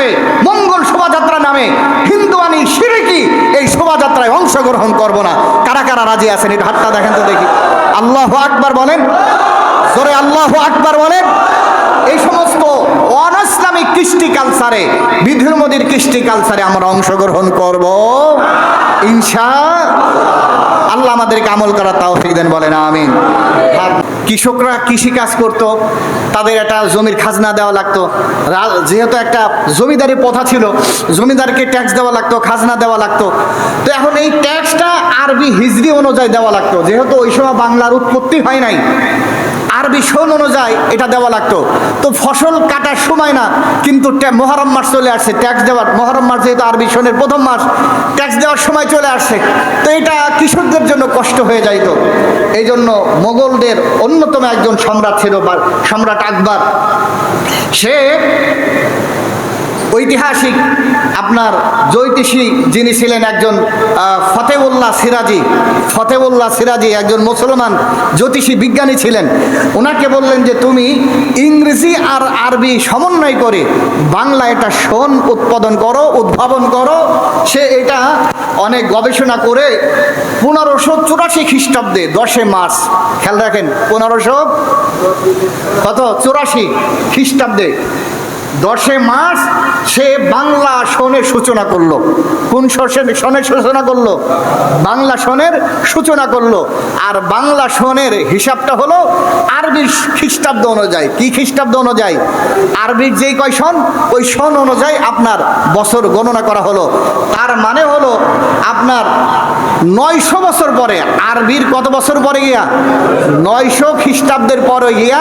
নামে মঙ্গল শোভাযাত্রা নামে হিন্দুয়ানি সিরিকি এই শোভাযাত্রায় অংশগ্রহণ করব না। কারা কারা রাজি আছেন? একটু হাতটা দেখেন তো দেখি। আল্লাহ আকবার বলেন। জোরে আল্লাহ আকবার বলেন। এই সমস্ত অনইসলামিক কৃষ্টি কালচারে, বিধুর মোদীর কৃষ্টি কালচারে আমরা অংশগ্রহণ করব। ইনশা আল্লাহ আমাদেরকে আমল করা তাও দেন বলেন, আমিন। কৃষকরা কৃষি কাজ করত, তাদের একটা জমির খাজনা দেওয়া লাগতো। যেহেতু একটা জমিদারি প্রথা ছিল, জমিদারকে ট্যাক্স দেওয়া লাগতো, খাজনা দেওয়া লাগতো। তো এখন এই ট্যাক্সটা আরবি হিজড়ি অনুযায়ী দেওয়া লাগতো। যেহেতু ওই সময় বাংলার উৎপত্তি হয় নাই। আরবি শোন অনুযায়ী এটা দেওয়া লাগতো। তো ফসল কাটার সময় না কিন্তু মহরম মাস চলে আসছে, ট্যাক্স দেওয়ার মহরম মাস যেহেতু আরবি শোনের প্রথম মাস, ট্যাক্স দেওয়ার সময় চলে আসছে। তো এটা কৃষকদের জন্য কষ্ট হয়ে যাইত। এই জন্য মোগলদের অন্যতম একজন সম্রাট ছিল সম্রাট আকবর। সে ঐতিহাসিক আপনার জ্যোতিষী যিনি ছিলেন একজন ফতেউল্লাহ সিরাজি ফতেউল্লাহ সিরাজি একজন মুসলমান জ্যোতিষী বিজ্ঞানী ছিলেন। ওনাকে বললেন যে, তুমি ইংরেজি আর আরবি সমন্বয় করে বাংলা এটা শোন, উৎপাদন করো, উদ্ভাবন করো। সে এটা অনেক গবেষণা করে পনেরোশো চুরাশি খ্রিস্টাব্দে দশে মার্চ, খেয়াল রাখেন, পনেরোশো কত? চুরাশি খ্রিস্টাব্দে দশে মাস সে বাংলা সনের সূচনা করল। কোন সনের সূচনা করল? বাংলা সনের সূচনা করল। আর বাংলা সনের হিসাবটা হলো আরবির খ্রিস্টাব্দ অনুযায়ী, কি খ্রিস্টাব্দ অনুযায়ী? আরবির যেই কয় সন, ওই সন অনুযায়ী আপনার বছর গণনা করা হলো। তার মানে হলো আপনার নয়শো বছর পরে, আরবির কত বছর পরে গিয়া? নয়শো খ্রিস্টাব্দের পরে গিয়া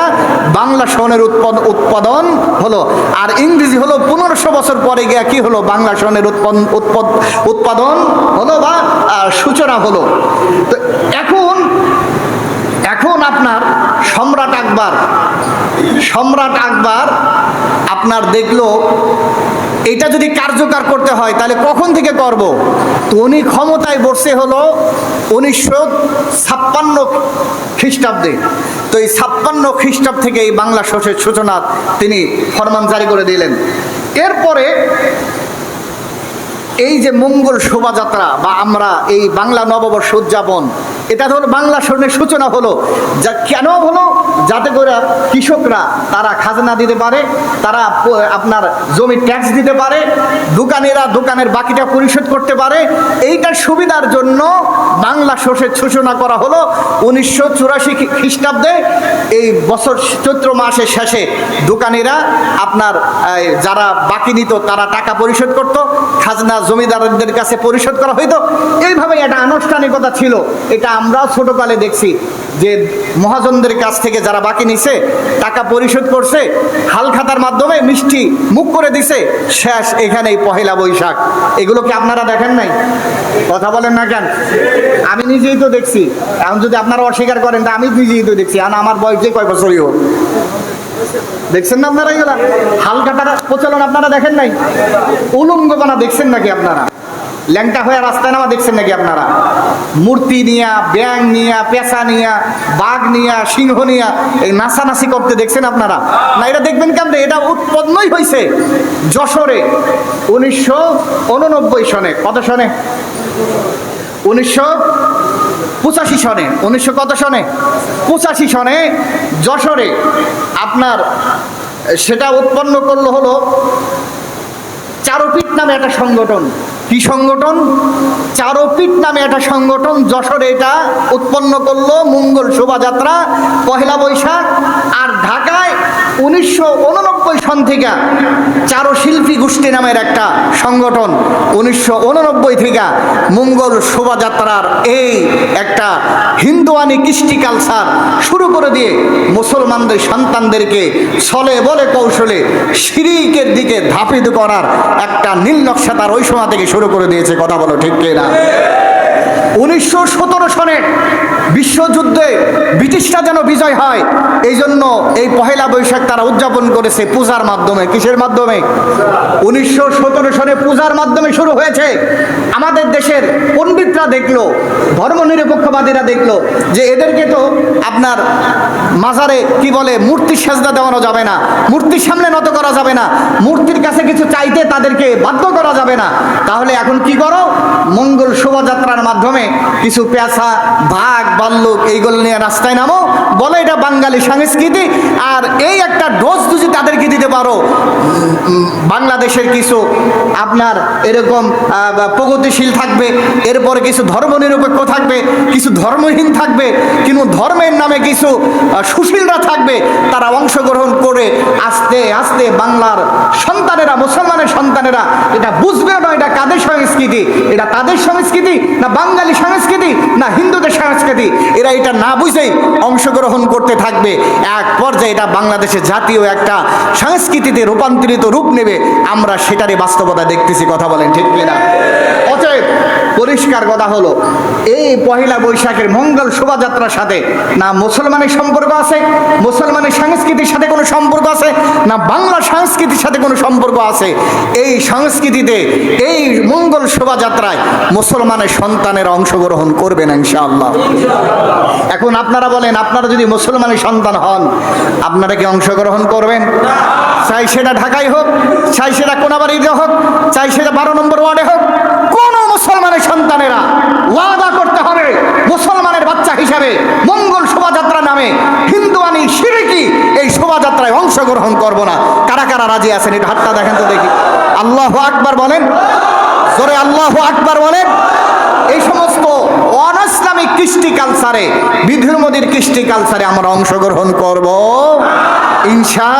বাংলা সনের উৎপাদন উৎপাদন হলো। আর ইংরেজি হলো পনেরোশো বছর পরে গিয়া কি হলো? বাংলা সনের উৎপাদন হলো বা সূচনা হলো। তো এখন সম্রাট আকবর। সম্রাট আকবর আপনার দেখল, এটা যদি কার্যকর করতে হয়, তাহলে কখন থেকে করব? তো উনি ক্ষমতায় বসে হলো উনিশশো ছাপ্পান্ন খ্রিস্টাব্দে। তো এই ছাপ্পান্ন খ্রিস্টাব্দ থেকে এই বাংলা শোষের সূচনা তিনি ফরমান জারি করে দিলেন। এরপরে এই যে মঙ্গল শোভাযাত্রা বা আমরা এই বাংলা নববর্ষ উদযাপন, এটা হলো বাংলা স্বর্ণের সূচনা হলো। যা কেন হলো? যাতে করে কৃষকরা তারা খাজনা দিতে পারে, তারা আপনার জমি ট্যাক্স দিতে পারে, দোকানেরা দোকানের বাকিটা পরিশোধ করতে পারে। এইটার সুবিধার জন্য বাংলা শোষের সূচনা করা হলো উনিশশো চুরাশি খ্রিস্টাব্দে। এই বছর চৈত্র মাসের শেষে দোকানেরা আপনার যারা বাকি নিত তারা টাকা পরিশোধ করত, খাজনা জমিদারদের কাছে পরিশোধ করা হইতো। এইভাবে একটা আনুষ্ঠানিকতা ছিল। এটা আমরাও ছোটকালে দেখছি যে মহাজনদের কাছ থেকে যারা বাকি নিছে, টাকা পরিশোধ করছে, হাল খাতার মাধ্যমে মিষ্টি মুখ করে দিছে, শেষ এখানেই পহেলা বৈশাখ। এগুলো কি আপনারা দেখেন নাই? কথা বলেন না কেন? আমি নিজেই তো দেখছি। এখন যদি আপনারা অস্বীকার করেন, তা আমি নিজেই তো দেখছি। আর আমার বয়স যে কয় বছরই হোক। দেখছেন না আপনারা এগুলা? হালকাটার প্রচলন আপনারা দেখেন নাই? উলঙ্গপনা দেখছেন নাকি আপনারা? ল্যাংটা হয়ে রাস্তায় নামা দেখছেন নাকি আপনারা? মূর্তি নিয়া ব্যাং নিয়া পেশা নিয়া, বাঘ নিয়া, সিংহ নিয়া, এই নাচানাচি করতে দেখছেন আপনারা? না, এটা দেখবেন কেমন? এটা উৎপন্নই হয়েছে যশোরে, উনিশশো উননব্বই সনে। কত সনে? উনিশশো পঁচাশি সনে, উনিশশো কত সনে? পঁচাশি সনে যশোরে আপনার, সেটা উৎপন্ন করল হলো চারোপিট নামে একটা সংগঠন। কি সংগঠন? চারোপিট নামে একটা সংগঠন যশোরে এটা উৎপন্ন করল, মঙ্গল শোভাযাত্রা, পহেলা বৈশাখ, আর ঢাকায় উনিশশো উননব্বই সন থেকে চারো শিল্পী গোষ্ঠী নামের একটা সংগঠন উনিশশো উননব্বই থেকে মঙ্গল শোভাযাত্রার এই একটা হিন্দুয়ানি কৃষ্টি কালচার শুরু করে দিয়ে মুসলমানদের সন্তানদেরকে ছলে বলে কৌশলে শিরিকের দিকে ধাপিত করার একটা নীল নকশা তার ওই সময় থেকে শুরু করে দিয়েছে, কথা বলো ঠিক না উনিশশো সনে বিশ্বযুদ্ধে ব্রিটিশরা যেন বিজয় হয় এই জন্য এই পহেলা বৈশাখ তারা উদযাপন করেছে পূজার মাধ্যমে। কিসের মাধ্যমে? উনিশশো সতেরো সনে পূজার মাধ্যমে শুরু হয়েছে। আমাদের দেশের পণ্ডিতরা দেখল, ধর্মনিরপেক্ষবাদীরা দেখল যে এদেরকে তো আপনার মাজারে কি বলে মূর্তি সাজদা দেওয়ানো যাবে না, মূর্তির সামনে নত করা যাবে না, মূর্তির কাছে কিছু চাইতে তাদেরকে বাধ্য করা যাবে না। তাহলে এখন কি করো? মঙ্গল শোভাযাত্রার মাধ্যমে কিছু পেঁচা বাঘ বাল্লুক এইগুলো নিয়ে রাস্তায় নামো। বলে এটা বাঙালি সংস্কৃতি, আর এই একটা ডোজ যদি তাদেরকে দিতে পারো বাংলাদেশের কিছু আপনার এরকম প্রগতিশীল থাকবে, এরপরে কিছু ধর্মনিরপেক্ষ থাকবে, কিছু ধর্মহীন থাকবে, কিন্তু ধর্মের নামে কিছু সুশীলরা থাকবে, তারা অংশগ্রহণ করে আস্তে আস্তে বাংলার সন্তানেরা মুসলমানের সন্তানেরা এটা বুঝবে না এটা কাদের সংস্কৃতি? এটা তাদের সংস্কৃতি না বাঙালি সংস্কৃতি না হিন্দুদের সংস্কৃতি? এরা এটা না বুঝেই অংশগ্রহণ করতে থাকবে। এক পর্যায়ে এটা বাংলাদেশের জাতীয় একটা সংস্কৃতিতে রূপান্তরিত রূপ নেবে। আমরা সেটারই বাস্তবতা দেখতেছি, কথা বলেন ঠিক কিনা? অতএব পরিষ্কার কথা হলো, এই পহেলা বৈশাখের মঙ্গল শোভাযাত্রার সাথে না মুসলমানের সম্পর্ক আছে, মুসলমানের সংস্কৃতির সাথে কোনো সম্পর্ক আছে, না বাংলা সংস্কৃতির সাথে কোনো সম্পর্ক আছে। এই সংস্কৃতিতে, এই মঙ্গল শোভাযাত্রায় মুসলমানের সন্তানেরা অংশগ্রহণ করবেন ইনশাআল্লাহ। এখন আপনারা বলেন, আপনারা যদি মুসলমানের সন্তান হন, আপনারা কি অংশগ্রহণ করবেন? চাই সেটা ঢাকায় হোক, চাই সেটা কোনাবাড়িতে হোক, চাই সেটা বারো নম্বর ওয়ার্ডে হোক, কোন মুসলমানের সন্তানেরা ওয়াদা করতে হবে মুসলমানের বাচ্চা হিসাবে মঙ্গল শোভাযাত্রা নামে। হিন্দুয়ানি সিরিকি এই শোভাযাত্রায় অংশগ্রহণ করব না। কারা কারা রাজি আছেন? এটা হাতটা দেখেন তো দেখি। আল্লাহ আকবার বলেন। জোরে আল্লাহ আকবার বলেন। এই সমস্ত অনাইসলামিক কৃষ্টি কালচারে, বিধুর কৃষ্টি কালচারে আমরা অংশগ্রহণ করব। ইনশা